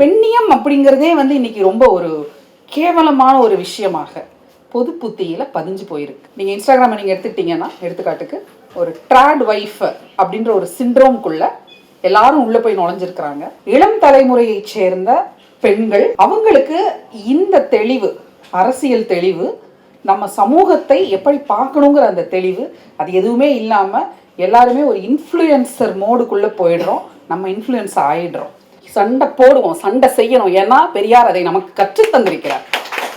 பெண்ணியம் அப்படிங்கிறதே வந்து இன்னைக்கு ரொம்ப ஒரு கேவலமான ஒரு விஷயமாக பொது புத்தியில் பதிஞ்சு போயிருக்கு. நீங்கள் இன்ஸ்டாகிராமை நீங்கள் எடுத்துக்கிட்டீங்கன்னா எடுத்துக்காட்டுக்கு ஒரு ட்ராட் ஒய்ஃப் அப்படின்ற ஒரு சிண்ட்ரோம்குள்ள எல்லாரும் உள்ளே போய் நுழைஞ்சிருக்கிறாங்க. இளம் தலைமுறையைச் சேர்ந்த பெண்கள் அவங்களுக்கு இந்த தெளிவு அரசியல் தெளிவு நம்ம சமூகத்தை எப்படி பார்க்கணுங்கிற அந்த தெளிவு அது எதுவுமே இல்லாமல் எல்லாருமே ஒரு இன்ஃப்ளூயன்சர் மோடுக்குள்ளே போயிடுறோம். நம்ம இன்ஃப்ளூயன்ஸ் ஆயிடுறோம். சண்டை போடுவோம் சண்டை செய்யணும். ஏன்னா பெரியார் அதை நமக்கு கற்றுத் தந்திருக்கிறார்.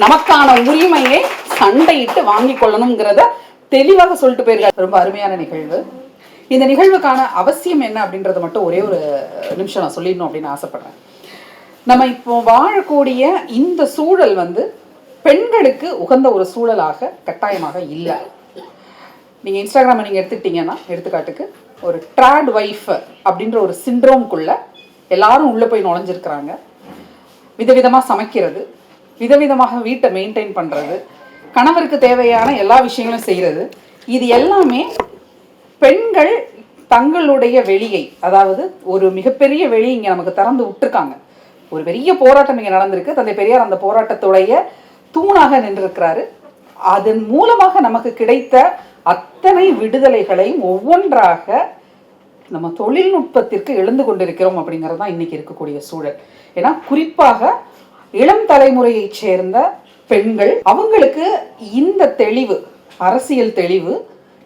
நமக்கான உரிமையை சண்டையிட்டு வாங்கி கொள்ளணுங்கிறத தெளிவாக சொல்லிட்டு போயிருக்காரு. ரொம்ப அருமையான நிகழ்வு. இந்த நிகழ்வுக்கான அவசியம் என்ன அப்படின்றத மட்டும் ஒரே ஒரு நிமிஷம் நான் சொல்லிடணும் அப்படின்னு ஆசைப்படுறேன். நம்ம இப்போ வாழக்கூடிய இந்த சூழல் வந்து பெண்களுக்கு உகந்த ஒரு சூழலாக கட்டாயமாக இல்லை. நீங்கள் இன்ஸ்டாகிராமை நீங்கள் எடுத்துக்கிட்டீங்கன்னா எடுத்துக்காட்டுக்கு ஒரு ட்ராட் ஒய்ஃப் அப்படின்ற ஒரு சிண்ட்ரோம்குள்ள எல்லாரும் உள்ளே போய் நுழைஞ்சிருக்கிறாங்க. விதவிதமாக சமைக்கிறது விதவிதமாக வீட்டை மெயின்டைன் பண்ணுறது கணவருக்கு தேவையான எல்லா விஷயங்களும் செய்கிறது இது எல்லாமே பெண்கள் தங்களுடைய வெளியை அதாவது ஒரு மிகப்பெரிய வெளி இங்கே நமக்கு திறந்து விட்டுருக்காங்க. ஒரு பெரிய போராட்டம் இங்கே நடந்திருக்கு. தந்தை பெரியார் அந்த போராட்டத்துடைய தூணாக நின்றிருக்கிறாரு. அதன் மூலமாக நமக்கு கிடைத்த அத்தனை விடுதலைகளையும் ஒவ்வொன்றாக நம்ம தொழில்நுட்பத்திற்கு எழுந்து கொண்டிருக்கிறோம் அப்படிங்கிறது தான் இன்னைக்கு இருக்கக்கூடிய சூழல். ஏன்னா குறிப்பாக இளம் தலைமுறையைச் சேர்ந்த பெண்கள் அவங்களுக்கு இந்த தெளிவு அரசியல் தெளிவு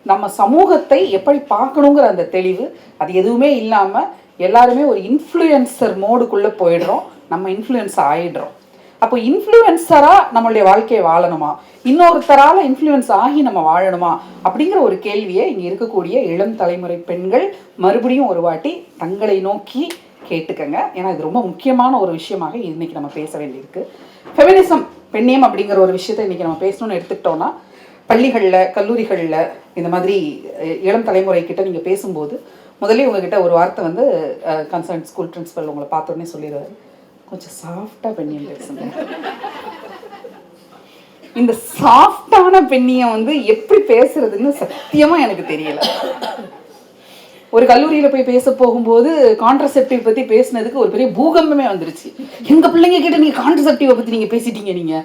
நம்ம சமூகத்தை எப்படி பார்க்கணுங்கிற அந்த தெளிவு அது எதுவுமே இல்லாமல் எல்லாருமே ஒரு இன்ஃப்ளூயன்சர் மோடுக்குள்ளே போயிடுறோம். நம்ம இன்ஃப்ளூயன்ஸ் ஆயிடுறோம். அப்போ இன்ஃப்ளூயன்சராக நம்மளுடைய வாழ்க்கையை வாழணுமா? இன்னொருத்தரால் இன்ஃப்ளூயன்ஸ் ஆகி நம்ம வாழணுமா? அப்படிங்கிற ஒரு கேள்வியை இங்கே இருக்கக்கூடிய இளம் தலைமுறை பெண்கள் மறுபடியும் ஒரு வாட்டி தங்களை நோக்கி கேட்டுக்கங்க. ஏன்னா இது ரொம்ப முக்கியமான ஒரு விஷயமாக இன்னைக்கு நம்ம பேச வேண்டியிருக்கு. ஃபெமினிசம் பெண்ணியம் அப்படிங்கிற ஒரு விஷயத்தை இன்னைக்கு நம்ம பேசணும்னு எடுத்துக்கிட்டோம்னா பள்ளிகளில் கல்லூரிகளில் இந்த மாதிரி இளம் தலைமுறை கிட்ட நீங்கள் பேசும்போது முதலே உங்ககிட்ட ஒரு வார்த்தை வந்து கன்சர்ன் ஸ்கூல் பிரின்ஸிபல் உங்களை பார்த்தோன்னே சொல்லிடுவாரு. கொஞ்சம் சாஃப்டாக பெண்ணியம் பேசுங்க இந்த சாஃப்டான பெண்ணியம் வந்து எப்படி பேசுறதுன்னு சத்தியமா எனக்கு தெரியல. ஒரு கல்லூரியில போய் பேச போகும்போது கான்ட்ரசெப்டிவ் பத்தி பேசினதுக்கு ஒரு பெரிய பூகம்பமே வந்துருச்சு. எங்க பிள்ளைங்க கிட்ட நீங்க கான்ட்ரசெப்டிவை பத்தி நீங்க பேசிட்டீங்க நீங்க?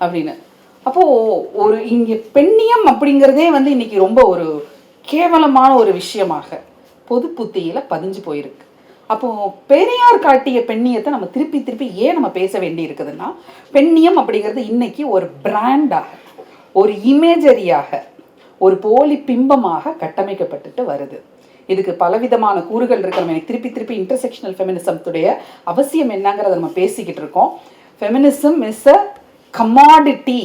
அப்படின்னு. அப்போ ஒரு இங்க பெண்ணியம் அப்படிங்கிறதே வந்து இன்னைக்கு ரொம்ப ஒரு கேவலமான ஒரு விஷயமாக. பொது புத்தியில பதிஞ்சு போயிருக்கு. அப்போ பெரியார் காட்டிய பெண்ணியத்தை நம்ம திருப்பி திருப்பி ஏன் நம்ம பேச வேண்டி இருக்குதுன்னா பெண்ணியம் அப்படிங்கிறது இன்னைக்கு ஒரு பிராண்டாக ஒரு இமேஜரியாக ஒரு போலி பிம்பமாக கட்டமைக்கப்பட்டுட்டு வருது. இதுக்கு பலவிதமான கூறுகள் இருக்கு. நம்ம திருப்பி திருப்பி இன்டர்செக்ஷனல் ஃபெமினிசத்துடைய அவசியம் என்னங்கிறத நம்ம பேசிக்கிட்டு இருக்கோம். ஃபெமினிசம் இஸ் அ கமாடிட்டி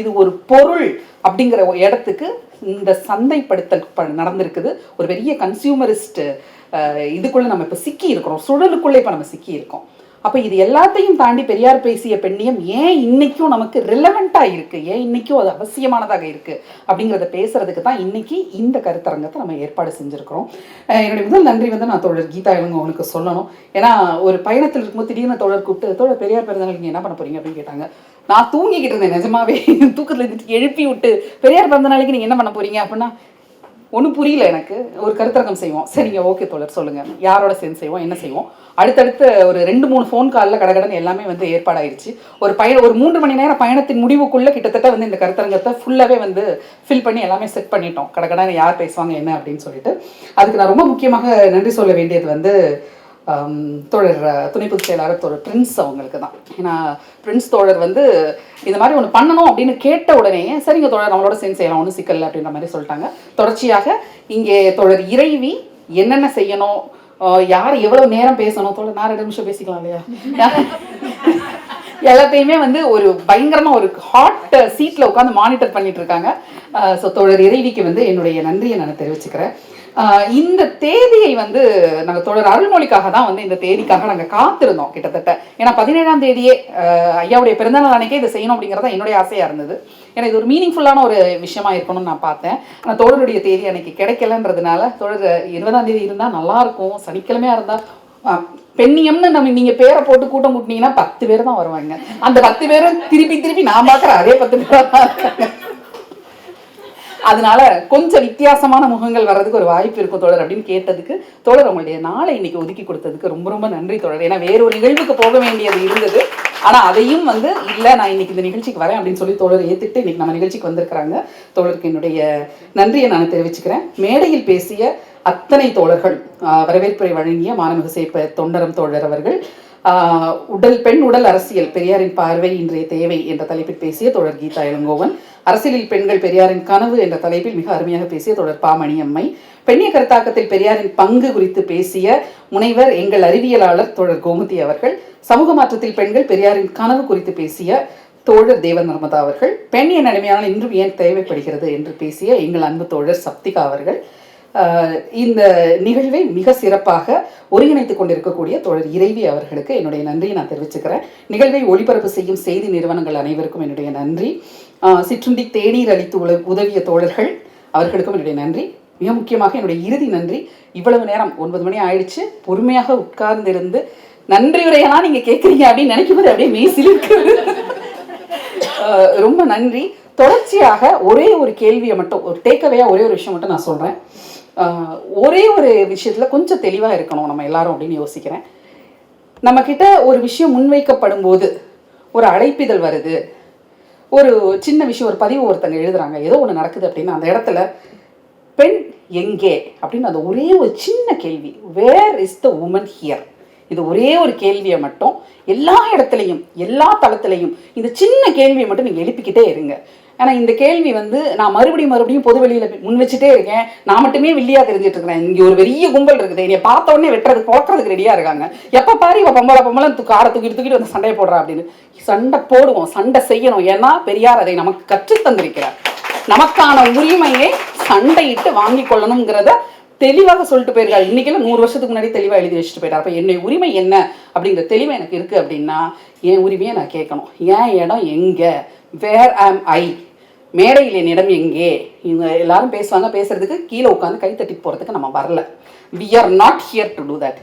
இது ஒரு பொருள் அப்படிங்கிற இடத்துக்கு இந்த சந்தைப்படுத்தல் நடந்திருக்குது. ஒரு பெரிய கன்சியூமரிஸ்ட் இதுக்குள்ள நம்ம இப்போ சிக்கி இருக்கிறோம் சுழலுக்குள்ளே இப்போ நம்ம சிக்கி இருக்கோம் அப்போ இது எல்லாத்தையும் தாண்டி பெரியார் பேசிய பெண்ணியம் ஏன் இன்னைக்கும் நமக்கு ரிலவெண்ட்டாக இருக்கு? ஏன் இன்னைக்கும் அது அவசியமானதாக இருக்கு? அப்படிங்கிறத பேசுறதுக்கு தான் இன்னைக்கு இந்த கருத்தரங்கத்தை நம்ம ஏற்பாடு செஞ்சுருக்கிறோம். என்னுடைய முதல் நன்றி வந்து நான் தோழர் கீதா இளங்கோவனுக்கு சொல்லணும். ஏன்னா ஒரு பயணத்தில் இருக்கும்போது திடீர்னு தோழர் கூப்பிட்டு தோழர் பெரியார் பிறந்தநாள் நீங்கள் என்ன பண்ண போறீங்க? அப்படின்னு கேட்டாங்க. நான் தூங்கிக்கிட்டு இருந்தேன் நிஜமாவே. தூக்கத்தில் இருந்துட்டு எழுப்பி விட்டு பெரியார் பிறந்த நாளைக்கு நீங்கள் என்ன பண்ண போறீங்க அப்படின்னா ஒன்றும் புரியல எனக்கு. ஒரு கருத்தரங்கம் செய்வோம். சரிங்க ஓகே தோழர் சொல்லுங்கள் யாரோட சேர்ந்து செய்வோம் என்ன செய்வோம்? அடுத்தடுத்து ஒரு ரெண்டு மூணு ஃபோன் காலில் கடகடன் எல்லாமே வந்து ஏற்பாடாயிருச்சு. ஒரு பயணம் ஒரு மூன்று மணி நேரம் பயணத்தின் முடிவுக்குள்ளே கிட்டத்தட்ட வந்து இந்த கருத்தரங்கத்தை ஃபுல்லாகவே வந்து ஃபில் பண்ணி எல்லாமே செட் பண்ணிட்டோம். கடகடன் யார் பேசுவாங்க என்ன அப்படின்னு சொல்லிட்டு. அதுக்கு நான் ரொம்ப முக்கியமாக நன்றி சொல்ல வேண்டியது வந்து தோழர் அஹ், துணை பொதுச் செயலாளர் தோழர் பிரின்ஸ் அவங்களுக்கு தான். ஏன்னா பிரின்ஸ் தோழர் வந்து இந்த மாதிரி ஒன்று பண்ணணும் அப்படின்னு கேட்ட உடனே சரிங்க தோழர் நம்மளோட சேர்ந்து செய்யலாம் ஒன்றும் சிக்கல் அப்படின்ற மாதிரி சொல்லிட்டாங்க. தொடர்ச்சியாக இங்கே தோழர் இறைவி என்னென்ன செய்யணும்? யார் எவ்வளவு நேரம் பேசணும்? தோழர் நான் ரெண்டு நிமிஷம் பேசிக்கலாம் இல்லையா? எல்லாத்தையுமே வந்து ஒரு பயங்கரமா ஒரு ஹாட் சீட்ல உட்காந்து மானிட்டர் பண்ணிட்டு இருக்காங்க ஸோ தோழர் இறைவிக்கு வந்து என்னுடைய நன்றியை நான் தெரிவிச்சுக்கிறேன். இந்த தேதியை வந்து நாங்கள் தொடர் அருள்மொழிக்காக தான் வந்து இந்த தேதிக்காக நாங்கள் காத்திருந்தோம் கிட்டத்தட்ட. ஏன்னா பதினேழாம் தேதியே ஐயாவுடைய பிறந்தநாள் அன்னைக்கே இதை செய்யணும் அப்படிங்கிறது என்னுடைய ஆசையாக இருந்தது. ஏன்னா இது ஒரு மீனிங்ஃபுல்லான ஒரு விஷயமா இருக்கணும்னு நான் பார்த்தேன். ஆனால் தோழருடைய தேதி அன்னைக்கு கிடைக்கலன்றதுனால தோழர் இருபதாம் தேதி இருந்தால் நல்லா இருக்கும். சனிக்கிழமையா இருந்தால் பெண்ணியம்னு நம்ம நீங்க பேரை போட்டு கூட்டம் கூட்டினீங்கன்னா பத்து பேர் தான் வருவாங்க. அந்த பத்து பேரும் திருப்பி திருப்பி நான் பார்க்குற அதே பத்து பேர் தான் அதனால கொஞ்சம் வித்தியாசமான முகங்கள் வர்றதுக்கு ஒரு வாய்ப்பு இருக்கும் தோழர் அப்படின்னு கேட்டதுக்கு தோழர் உங்களுடைய நாளை இன்னைக்கு ஒதுக்கி கொடுத்ததுக்கு ரொம்ப ரொம்ப நன்றி தோழர். ஏன்னா வேற ஒரு நிகழ்வுக்கு போக வேண்டியது இருந்தது. ஆனால் அதையும் வந்து இல்லை நான் இன்னைக்கு இந்த நிகழ்ச்சிக்கு வரேன் அப்படின்னு சொல்லி தோழர் ஏத்துக்கிட்டு இன்னைக்கு நம்ம நிகழ்ச்சிக்கு வந்திருக்கிறாங்க. தோழருக்கு என்னுடைய நன்றியை நான் தெரிவிச்சுக்கிறேன். மேடையில் பேசிய அத்தனை தோழர்கள் வரவேற்புரை வழங்கிய மாணமிகு சேப்ப தொண்டரம் தோழர் அவர்கள் உடல் பெண் உடல் அரசியல் பெரியாரின் பார்வை இன்றைய தேவை என்ற தலைப்பில் பேசிய தோழர் கீதா இளங்கோவன் அரசியலில் பெண்கள் பெரியாரின் கனவு என்ற தலைப்பில் மிக அருமையாக பேசிய தொடர் பாமணி அம்மை பெண்ணிய கருத்தாக்கத்தில் பெரியாரின் பங்கு குறித்து பேசிய முனைவர் எங்கள் அறிவியலாளர் தோழர் கோமதி அவர்கள் சமூக மாற்றத்தில் பெண்கள் பெரியாரின் கனவு குறித்து பேசிய தோழர் தேவ நர்மதா அவர்கள் பெண் என் இன்றும் ஏன் தேவைப்படுகிறது என்று பேசிய எங்கள் அன்பு தோழர் சப்திகா அவர்கள் ஆஹ் இந்த நிகழ்வை மிக சிறப்பாக ஒருங்கிணைத்துக் கொண்டிருக்கக்கூடிய தோழர் இறைவி அவர்களுக்கு என்னுடைய நன்றியை நான் தெரிவிச்சுக்கிறேன். நிகழ்வை ஒளிபரப்பு செய்யும் செய்தி நிறுவனங்கள் அனைவருக்கும் என்னுடைய நன்றி. சிற்றுண்டி தேநீர் அளித்து உதவிய தோழர்கள் அவர்களுக்கும் என்னுடைய நன்றி. மிக முக்கியமாக என்னுடைய இறுதி நன்றி. இவ்வளவு நேரம் ஒன்பது மணி ஆயிடுச்சு. பொறுமையாக உட்கார்ந்திருந்து நன்றி உரையெல்லாம் நீங்க கேட்குறீங்க அப்படின்னு நினைக்கும் போது அப்படியே மெய்சில் இருக்கிறது. ரொம்ப நன்றி. தொடர்ச்சியாக ஒரே ஒரு கேள்வியை மட்டும் ஒரு டேக்கவையா ஒரே ஒரு விஷயம் மட்டும் நான் சொல்றேன். ஒரே ஒரு விஷயத்துல கொஞ்சம் தெளிவாக இருக்கணும் நம்ம எல்லாரும் அப்படின்னு யோசிக்கிறேன். நம்ம கிட்ட ஒரு விஷயம் முன்வைக்கப்படும் போது ஒரு அழைப்பிதழ் வருது. ஒரு சின்ன விஷயம் ஒரு பதிவு ஒருத்தங்க எழுதுறாங்க. ஏதோ ஒன்று நடக்குது அப்படின்னா அந்த இடத்துல பெண் எங்கே? அப்படின்னு அந்த ஒரே ஒரு சின்ன கேள்வி. Where is the woman here இது ஒரே ஒரு கேள்வியை மட்டும் எல்லா இடத்துலையும் எல்லா தளத்துலையும் இந்த சின்ன கேள்வியை மட்டும் நீங்கள் எழுப்பிக்கிட்டே இருங்க. ஆனால் இந்த கேள்வி வந்து நான் மறுபடியும் மறுபடியும் பொது வெளியில் முன் வச்சுட்டே இருக்கேன். நான் மட்டுமே வில்லியாக தெரிஞ்சிட்டு இருக்கிறேன். இங்கே ஒரு பெரிய கும்பல் இருக்குது. என்னை பார்த்த உடனே வெட்டுறது பொழக்கிறதுக்கு ரெடியாக இருக்காங்க. எப்போ பாரு இவ பொம்பளை பொம்பளை காரை தூக்கிட்டு தூக்கிட்டு வந்து சண்டையை போடுறா அப்படின்னு. சண்டை போடுவோம் சண்டை செய்யணும். ஏன்னா பெரியார் அதை நமக்கு கற்று தந்திருக்கிறார். நமக்கான உரிமையை சண்டையிட்டு வாங்கி கொள்ளணுங்கிறத தெளிவாக சொல்லிட்டு போயிருக்காரு. இன்னைக்கெல்லாம் நூறு வருஷத்துக்கு முன்னாடி தெளிவாக எழுதி வச்சுட்டு போயிட்டார். அப்போ என்னுடைய உரிமை என்ன அப்படிங்கிற தெளிவு எனக்கு இருக்குது அப்படின்னா என் உரிமையை நான் கேட்கணும். என் இடம் எங்கே? வேர் ஆம் ஐ மேடையில் என்னிடம் இடம் எங்கே? இவங்க எல்லாரும் பேசுவாங்க பேசுறதுக்கு கீழே உட்காந்து கை தட்டி போகிறதுக்கு நம்ம வரல. We are not here to do that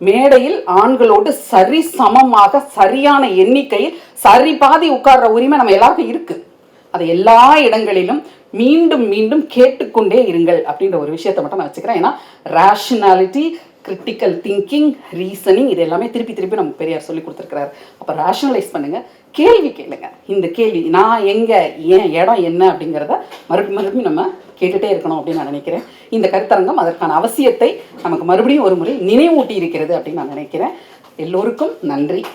மேடையில் ஆண்களோடு சரி சமமாக சரியான எண்ணிக்கையில் சரி பாதி உட்கார்ற உரிமை நம்ம எல்லாருக்கும் இருக்கு. அதை எல்லா இடங்களிலும் மீண்டும் மீண்டும் கேட்டுக்கொண்டே இருங்கள் அப்படின்ற ஒரு விஷயத்தை மட்டும் நான் வச்சுக்கிறேன். ஏன்னா ரேஷனாலிட்டி கிரிட்டிக்கல் திங்கிங் ரீசனிங் இது எல்லாமே திருப்பி திருப்பி நமக்கு பெரியார் சொல்லி கொடுத்துருக்கிறாரு. அப்போ ரேஷனலைஸ் பண்ணுங்கள் கேள்வி கேளுங்க. இந்த கேள்வி நான் எங்கே ஏன் இடம் என்ன அப்படிங்கிறத மறுபடியும் மறுபடியும் நம்ம கேட்டுகிட்டே இருக்கணும் அப்படின்னு நான் நினைக்கிறேன். இந்த கருத்தரங்கம் அதற்கான அவசியத்தை நமக்கு மறுபடியும் ஒரு முறை நினைவூட்டி இருக்கிறது அப்படின்னு நான் நினைக்கிறேன். எல்லோருக்கும் நன்றி.